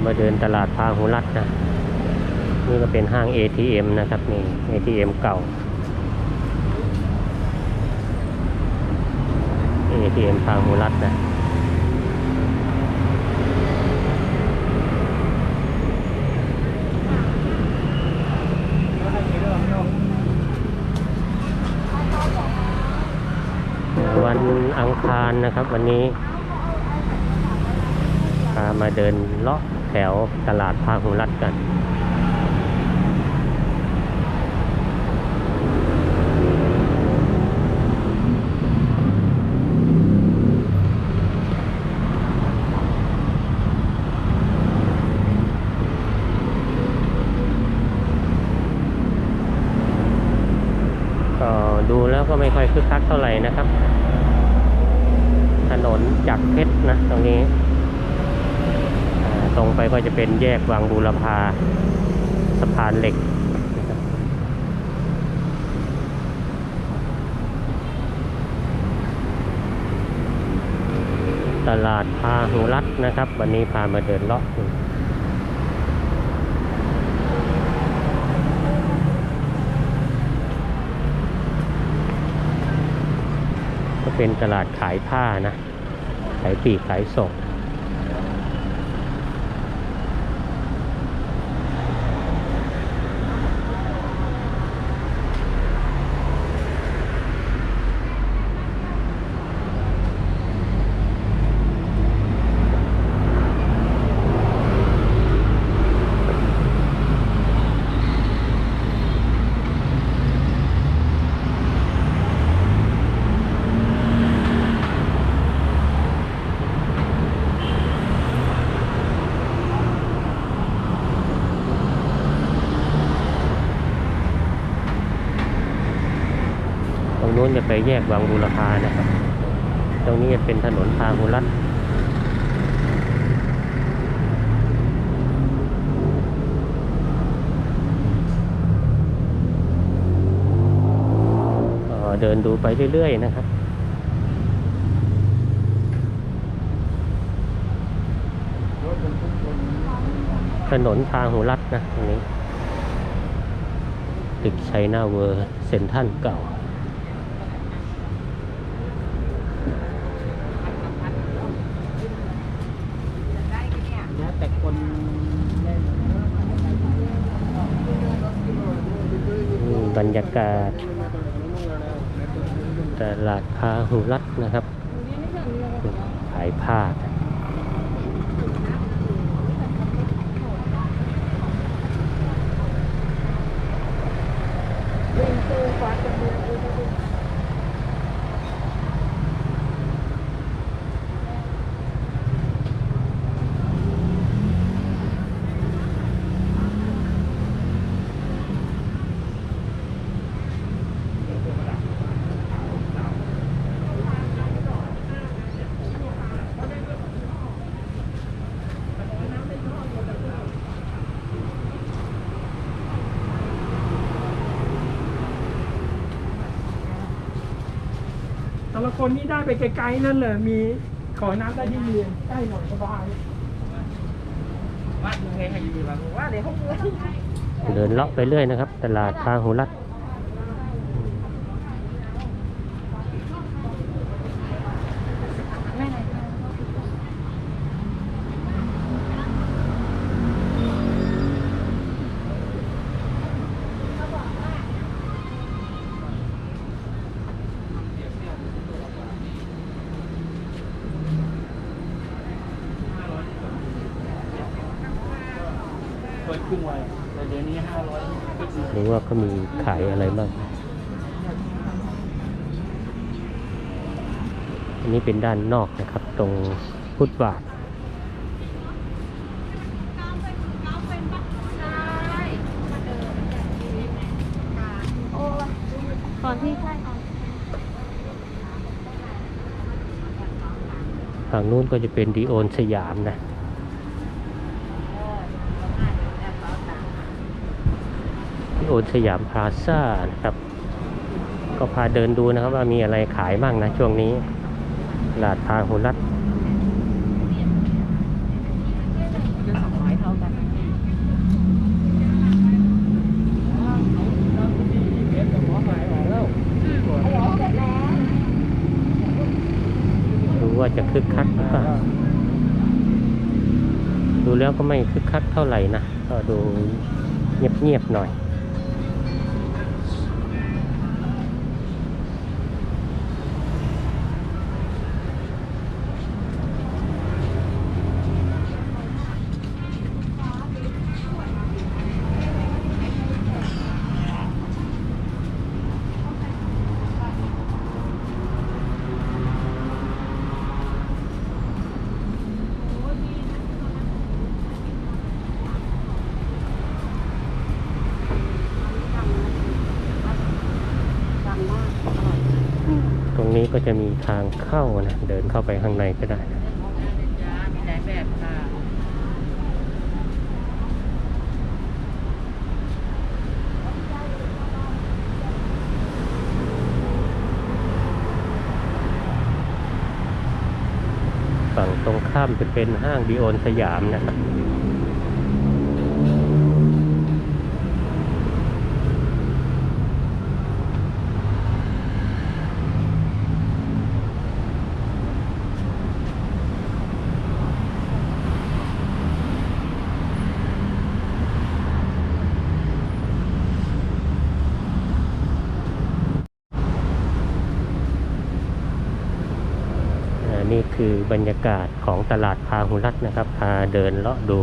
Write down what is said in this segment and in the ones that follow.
ามาเดินตลาดพาหุรัตน์นะนี่ก็เป็นห้าง ATM นะครับนี่ ATM เก่า ATM พาหุรัตน์นะวันอังคารนะครับวันนี้ มาเดินเลาะแถวตลาดพาหุรัตกัน ก็ดูแล้วก็ไม่ค่อยคึกคักเท่าไหร่นะครับ ถนนจักรเพชรนะตรงนี้อ่าตรงไป ก็จะเป็นแยกวังบูรพาสะพานเหล็กตลาดพาหุรัตนะครับ วันนี้พามาเดินเลาะก็เป็นตลาดขายผ้านะ ขายปีกขายส่ง ตรงนู้นจะไปแยกวังบูรพานะครับ ตรงนี้จะเป็นถนนพาหุรัตน์ก็ เดินดูไปเรื่อย ๆ นะครับ ถนนพาหุรัตน์นะตรงนี้ ตึกชัยนาเวอร์เซ็นทรัลเก่าแล้วแต่คนเล่นอืมบรรยากาศต ลาดพาหุรัตน์นะครับ ขายผ้า คนนี่ได้ไปไกลๆนั่นเลยมีขอน้ำได้ที่เรียนใกล้หน่อยสบายว่ายังไงให้ดีบ้างว่าเดี๋ยวเขาเมื่อยเดินเลาะไปเรื่อยนะครับ ตลาดพาหุรัตน์ คยครึ่งวัยแต่เดี๋ยวนี้ห้าร้อยหรือว่าเขามีขายอะไรบ้าง อันนี้เป็นด้านนอกนะครับ ตรงฟุตบาทตอนที่ใช่ค่ะฝั่งนู้นก็จะเป็นดีโอนสยามนะ โอนสยามพลาซ่านะครับ ก็พาเดินดูนะครับว่ามีอะไรขายบ้างนะช่วงนี้ลาดพาหุรัตว่าจะคึกคักหรือเปล่าดูแล้วก็ไม่คึกคักเท่าไหร่นะ ก็ดูเงียบๆหน่อย รงนี้ก็จะมีทางเข้านะ เดินเข้าไปข้างในก็ได้นะมีหลายแบบค่ะฝั่งตรงข้ามจะเป็นห้างดีโอนสยามนะครับ อ่านี่คือ บรรยากาศของตลาดพาหุรัตนะครับ พาเดินเลาะดู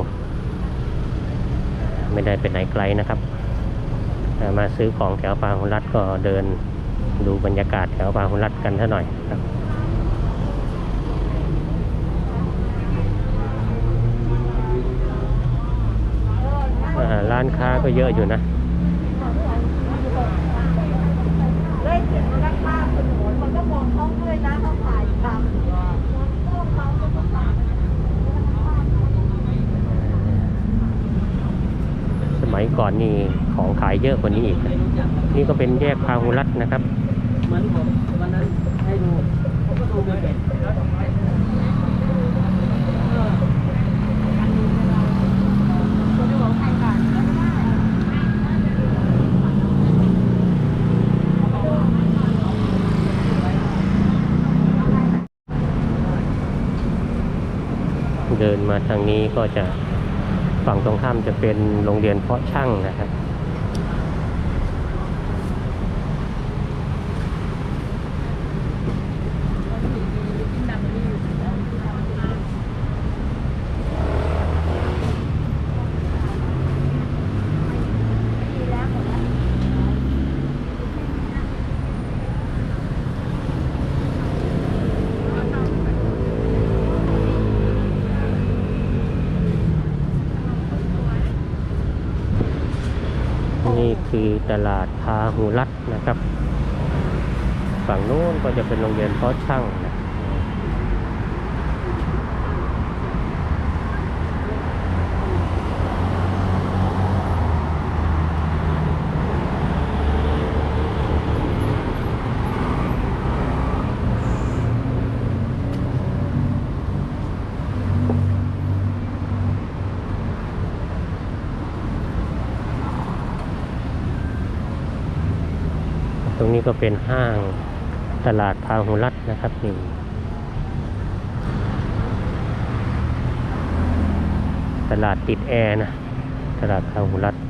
ไม่ได้เป็นไหนไกลนะครับ มาซื้อของแถวพาหุรัตก็เดินดูบรรยากาศแถวพาหุรัตกันเท่าหน่อยครับร้านค้าก็เยอะอยู่นะ ได้เห็นราคาถนนมันก็มองเขาด้วยนะเขาขายตามพวกเขาก็ต้องตาม ส มัยก่อนนี่ของขายเยอะกว่านี้อีก นี่ก็เป็นแยกพาหุรัตน์นะครับเหมือนผมวันนั้นให้ดูผมก็ดูไม่เป็นเดินมาทางนี้ก็จะ ฝั่งตรงข้ามจะเป็นโรงเรียนเพาะช่างนะครับ นี่คือตลาดพาหูรัตน์นะครับ ฝั่งโน้นก็จะเป็นโรงเรียนเพาะช่างนะ ตรงนี้ ก็เป็นห้างตลาดพาหุรัตน์นะครับนี่ตลาดติดแอร์นะ ตลาดพาหุรัตน์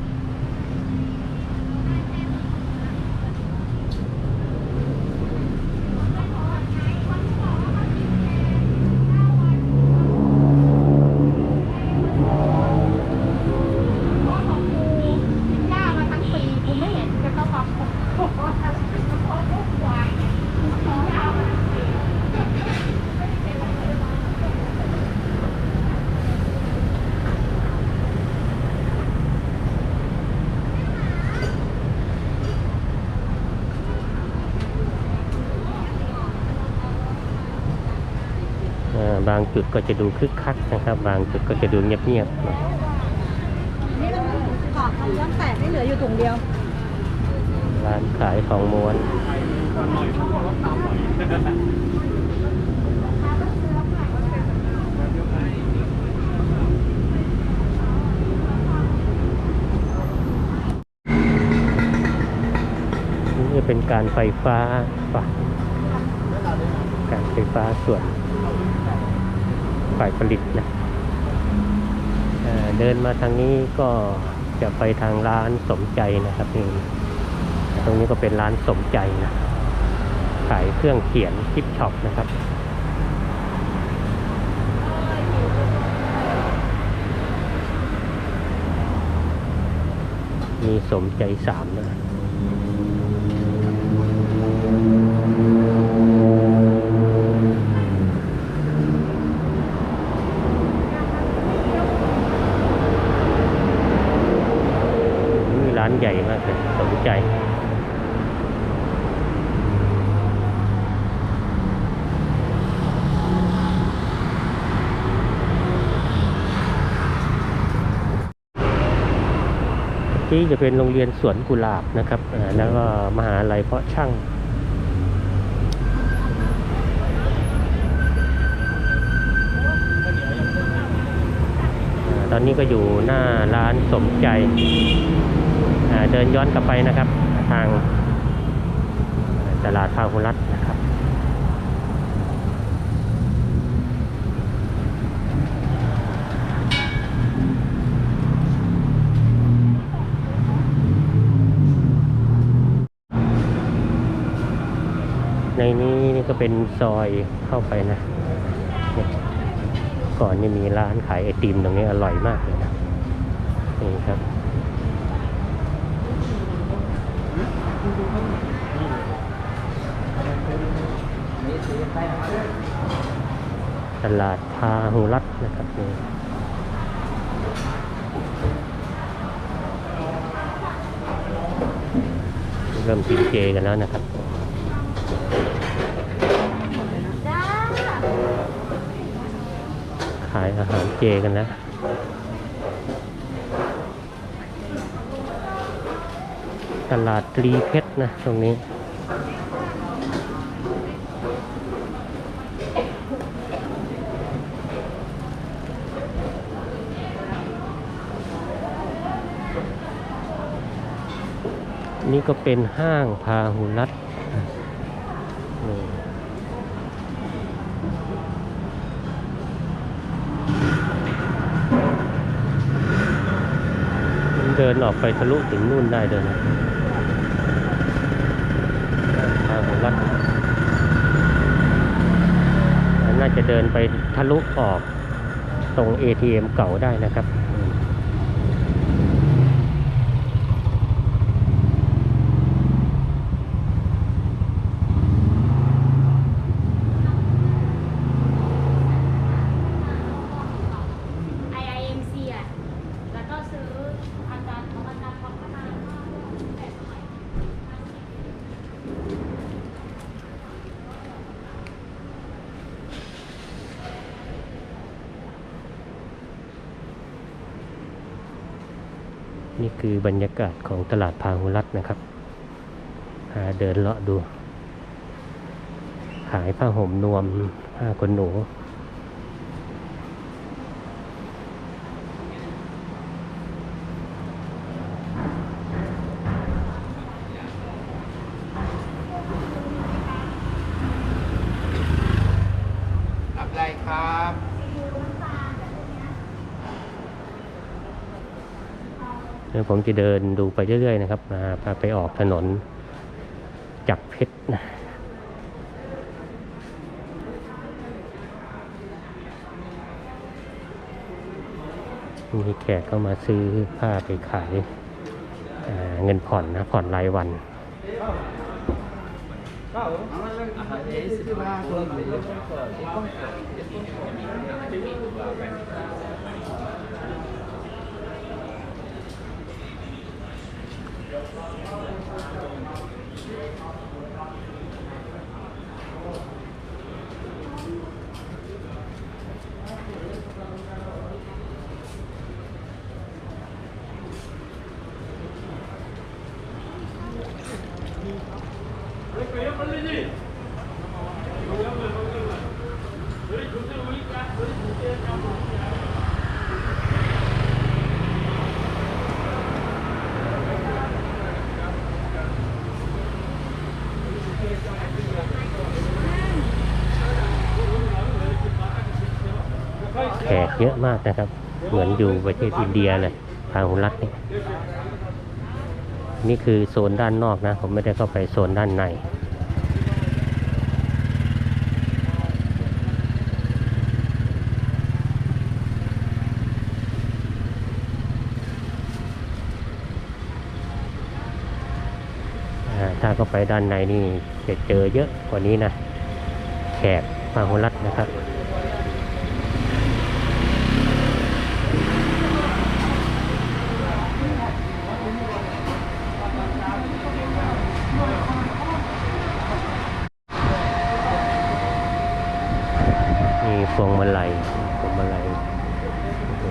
อ่า บางจุดก็จะดูคึกคักนะครับ บางจุดก็จะดูเงียบๆหน่อยนี่เราขอคำย้ำแปดไม่เหลืออยู่ถุงเดียว ร้านขายทองม้วนนี่จะเป็นการไฟฟ้าป่ะการไฟฟ้าส่วน ฝ่ายผลิตนะเเดินมาทางนี้ก็จะไปทางร้านสมใจนะครับนี่ตรงนี้ก็เป็นร้านสมใจนะขายเครื่องเขียนคิปช็อปนะครับมีสมใจสามนะ นี่ร้านใหญ่มากเลย สนใจที่จะเป็นโรงเรียนสวนกุหลาบนะครับ แล้วก็มหาลัยเพาะช่างตอนนี้ก็อยู่หน้าร้านสมใจ เดินย้อนกลับไปนะครับ ทางอ่าตลาดพาหุรัตน์นะครับในนี้นี่ก็เป็นซอยเข้าไปนะก่อนนี่มีร้านขายไอติมตรงนี้อร่อยมากเลยนะนี่ครับ ตลาดพาหุรัตน์นะครับนี่เริ่มกินเจกันแล้วนะครับจ้าขายอาหารเจกันแล้ว ตลาดตรีเพชรนะตรงนี้ นี่ก็เป็นห้างพาหุรัตน์นี่ มันเดินออก ไปทะลุถึงนู่นได้เลยนะทางของรัฐน่าจะเดินไปทะลุออกตรง ATM เก่าได้นะครับอืม ไอไอเอ็มซีอะ แล้วก็ซื้ออาจารย์ของอาจารย์ของพัฒนาแต่สมัย นี่ คือบรรยากาศของตลาดพาหุรัตนะครับ หาเดินเลาะดู ขายผ้าห่มนวมผ้าขนหนูอะไรครับ ดี๋ยวผมจะเดินดูไปเรื่อยๆนะครับมาพาไปออกถนนจักเพชรนะมีแขกเข้ามาซื้อผ้าไปขายเงินผ่อนนะ ผ่อนรายวัน 빨리 빨리지. เยอะมากนะครับ เหมือนอยู่ประเทศอินเดียเลยพาหุรัตนี่นี่คือโซนด้านนอกนะ ผมไม่ได้เข้าไปโซนด้านในถ้าเข้าไปด้านในนี่จะเจอเยอะกว่านี้นะ แขกพาหุรัตนะครับ มีพวงมาลัยพวงมาลัยโอ้โห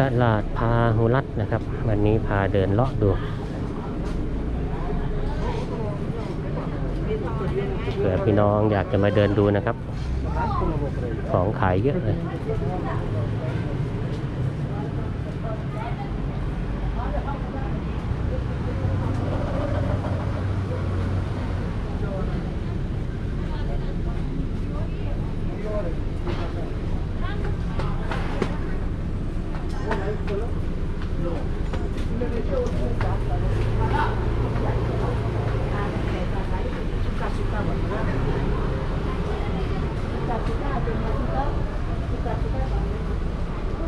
ตลาดพาหุรัตนะครับ วันนี้พาเดินเลาะดูเผื่อพี่น้องอยากจะมาเดินดูนะครับ ของขายเยอะเลย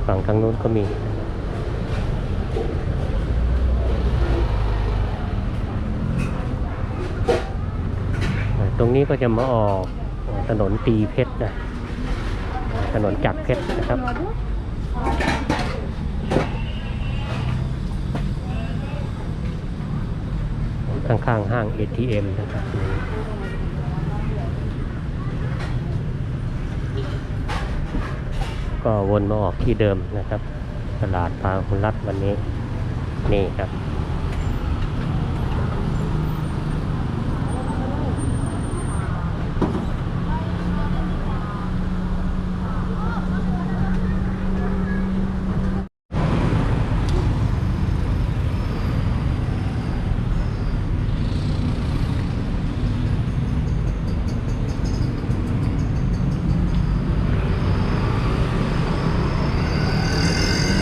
ฝั่งทางนู้นก็มี ตรงนี้ก็จะมาออกถนนตีเพชรนะ ถนนจักเพชรนะครับ ข้างๆห้าง ATM นะครับก็วนมาออกที่เดิมนะครับ ตลาดพาหุรัตวันนี้ นี่ครับ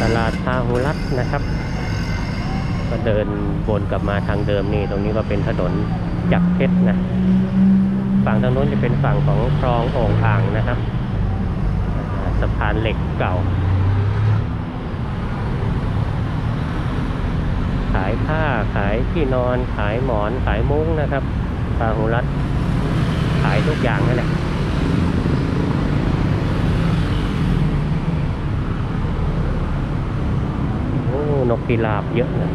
ตลา ดนะครับ ก็เดินวนกลับมาทางเดิมนี่ ตรงนี้ก็เป็นถนนจักรเพชรนะ ฝั่งทางโน้นจะเป็นฝั่งของคลองโอ่งอ่างนะครับ สะพานเหล็กเก่า ขายผ้าขายที่นอนขายหมอนขายมุ้งนะครับพาหุรัตขายทุกอย่างนั่นแหละ โอ้นกพิราบเยอะเลย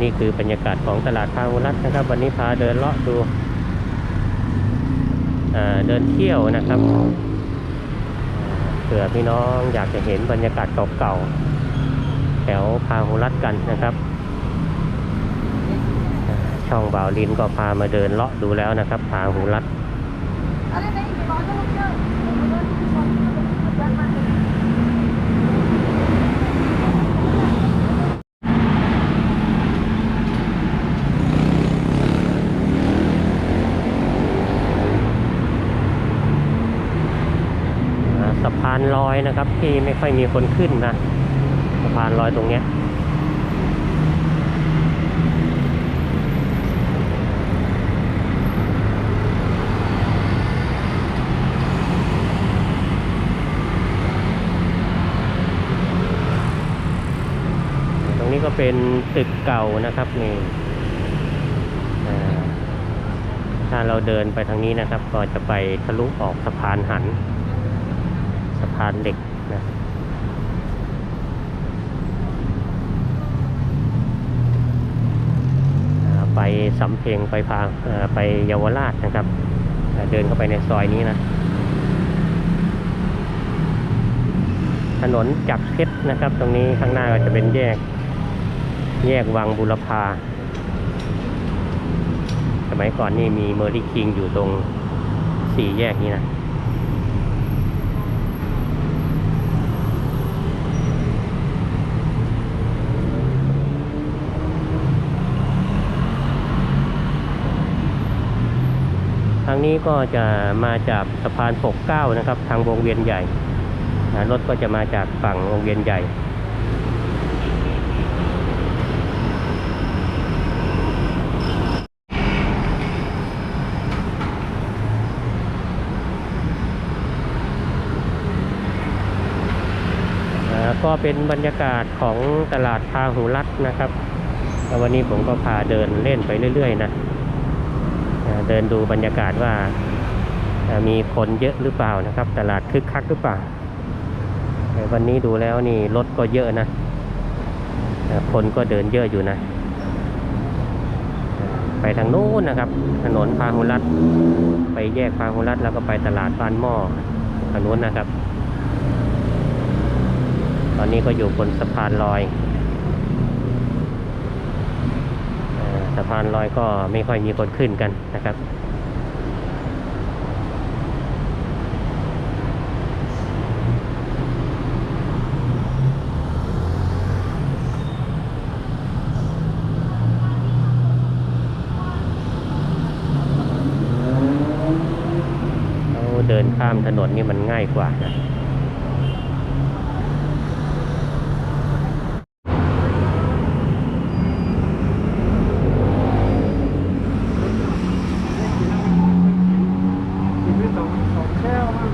นี่คือบรรยากาศของตลาดพาหุรัตนะครับ วันนี้พาเดินเลาะดูเดินเที่ยวนะครับ ผื่อพี่น้องอยากจะเห็นบรรยากาศเก่าๆ แถวพาหุรัตกันนะครับ ช่องบ่าวลินก็พามาเดินเลาะดูแล้วนะครับพาหุรัตอ่าสะพา นลอยนะครับ ที่ไม่ค่อยมีคนขึ้นนะสะพานลอยตรงเนี้ยตรงนี้ก็เป็นตึกเก่านะครับนี่ถ้าเราเดินไปทางนี้นะครับ ก็จะไปทะลุออกสะพานหันะพานเหล็กนะไปสำเพ็งไปพาเอ่อไปเยาวราชนะครับ เดินเข้าไปในซอยนี้นะ ถนนจักรเพชรนะครับ ตรงนี้ข้างหน้าก็จะเป็นแยก แยกวังบุรพาสมัยก่อนนี่มีเมอร์ลี่คิงอยู่ตรงสี่แยกนี้นะางนี้ก็จะมาจากสะพานปกเก้านะครับ ทางวงเวียนใหญ่รถก็จะมาจากฝั่งวงเวียนใหญ่ ก็เป็นบรรยากาศของตลาดพาหุรัตนะครับ วันนี้ผมก็พาเดินเล่นไปเรื่อย ๆ นะ เดินดูบรรยากาศว่ามีคนเยอะหรือเปล่านะครับ ตลาดคึกคักหรือเปล่าวันนี้ดูแล้วนี่รถก็เยอะนะ คนก็เดินเยอะอยู่นะ ไปทางนู้นนะครับ ถนนพาหุรัตไปแยกพาหุรัตแล้วก็ไปตลาดบ้านหม้อทางนู้นนะครับ ตอนนี้ก็อยู่บนสะพานลอยเอ่อ สะพานลอยก็ไม่ค่อยมีคนขึ้นกันนะครับเราเดินข้ามถนนนี่มันง่ายกว่านะ กินไปสองสองแก้วมั้ง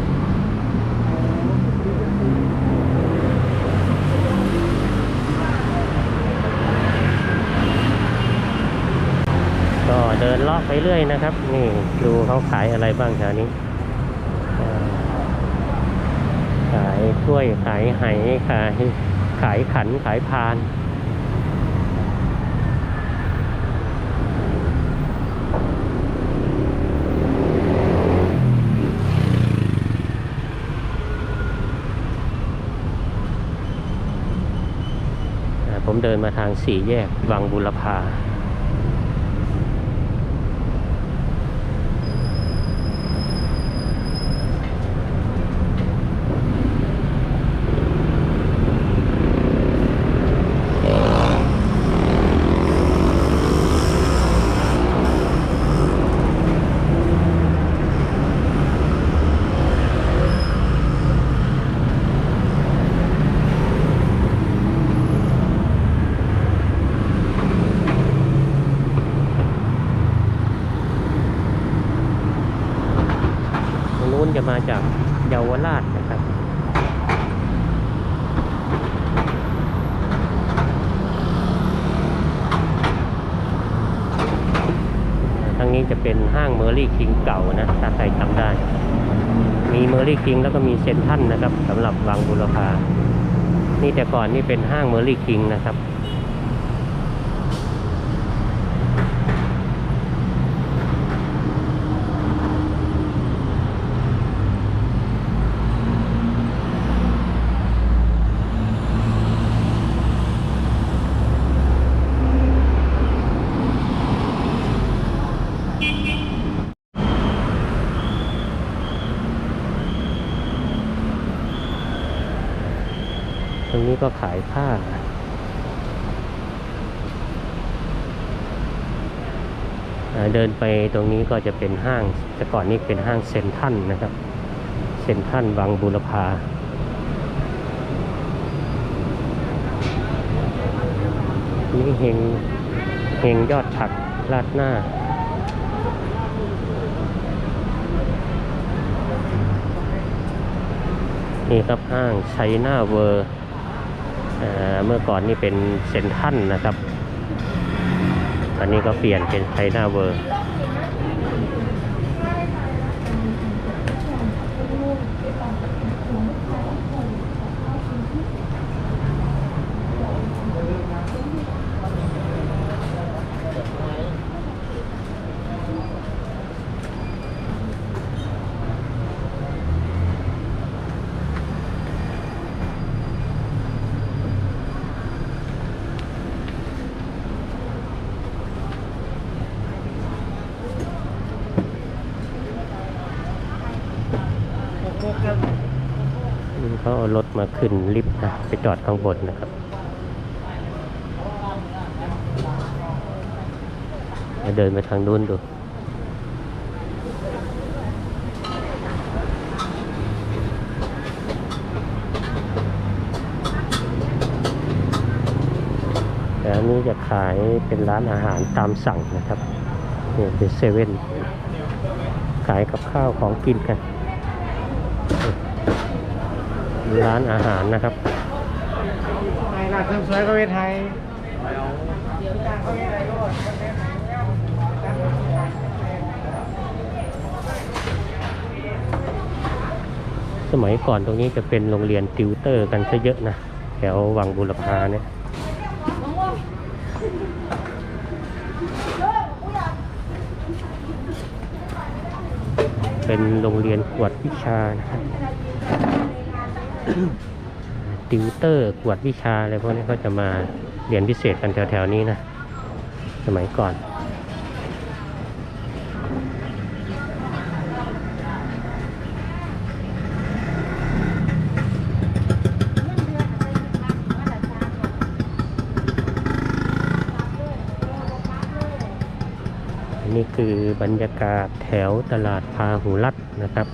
ก็เดิน เรื่อยนะครับ นี่ดูเขาขายอะไรบ้างแถวนี้ขายถ้วยขายไหขายขายขันขายพานผมเดินมาทางสี่แยกวังบุรพา นู้นจะมาจากเยาวราชนะครับทางนี้จะเป็นห้างเมอร์ลี่คิงเก่านะ ถ้าใครจำได้ มีเมอร์ลี่คิงแล้วก็มีเซนทันนะครับสำหรับวังบุรพานี่แต่ก่อนนี่เป็นห้างเมอร์ลี่คิงนะครับ ตรงนี้ก็ขายผ้า อ่า เดินไปตรงนี้ก็จะเป็นห้าง แต่ก่อนนี้เป็นห้างเซ็นทันนะครับ เซ็นทันวังบุรพานี่เฮงเฮงยอดผักราดหน้า นี่ครับห้างไชน่าเวอร์เมื่อก่อนนี่เป็นเซนทันนะครับ อันนี้ก็เปลี่ยนเป็นไชน่าเวอร์ รถมาขึ้นลิฟต์นะไปจอดข้างบนนะครับแล้วเดินไปทางนู้นดูแต่อันนี้จะขายเป็นร้านอาหารตามสั่งนะครับเนี่ยเป็นเซเว่นขายกับข้าวของกินกัน ร้านอาหารนะครับไทยร้านเสริมสวยก็เป็นไทยสมัยก่อนตรงนี้จะเป็นโรงเรียนติวเตอร์กันซะเยอะนะ แถววังบุรพาเนี่ยเป็นโรงเรียนกวดวิชานะครับ ติวเตอร์กวดวิชาอะไรพวกนี้ก็จะมาเรียนพิเศษกันแถวๆนี้นะ สมัยก่อนนี่คือบรรยากาศแถวตลาดพาหุรัตนะครับ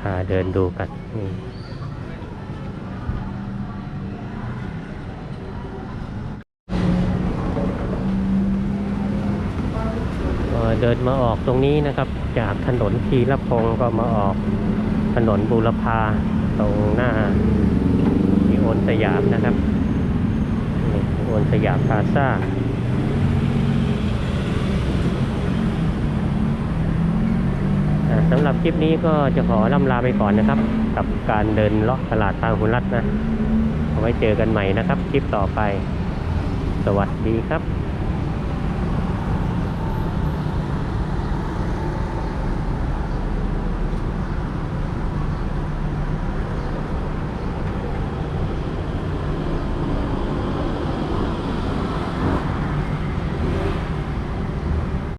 พาเดินดูกันนี่ เดินมาออกตรงนี้นะครับ จากถนนทีละพงศ์ก็มาออกถนนบูรพาตรงหน้าทีโอนสยามนะครับนี่โอนสยามพาซ่าสำหรับคลิปนี้ก็จะขอล่ำลาไปก่อนนะครับ กับการเดินเลาะตลาดทาหุนรัตน์นะ เอาไว้เจอกันใหม่นะครับ คลิปต่อไป สวัสดีครับ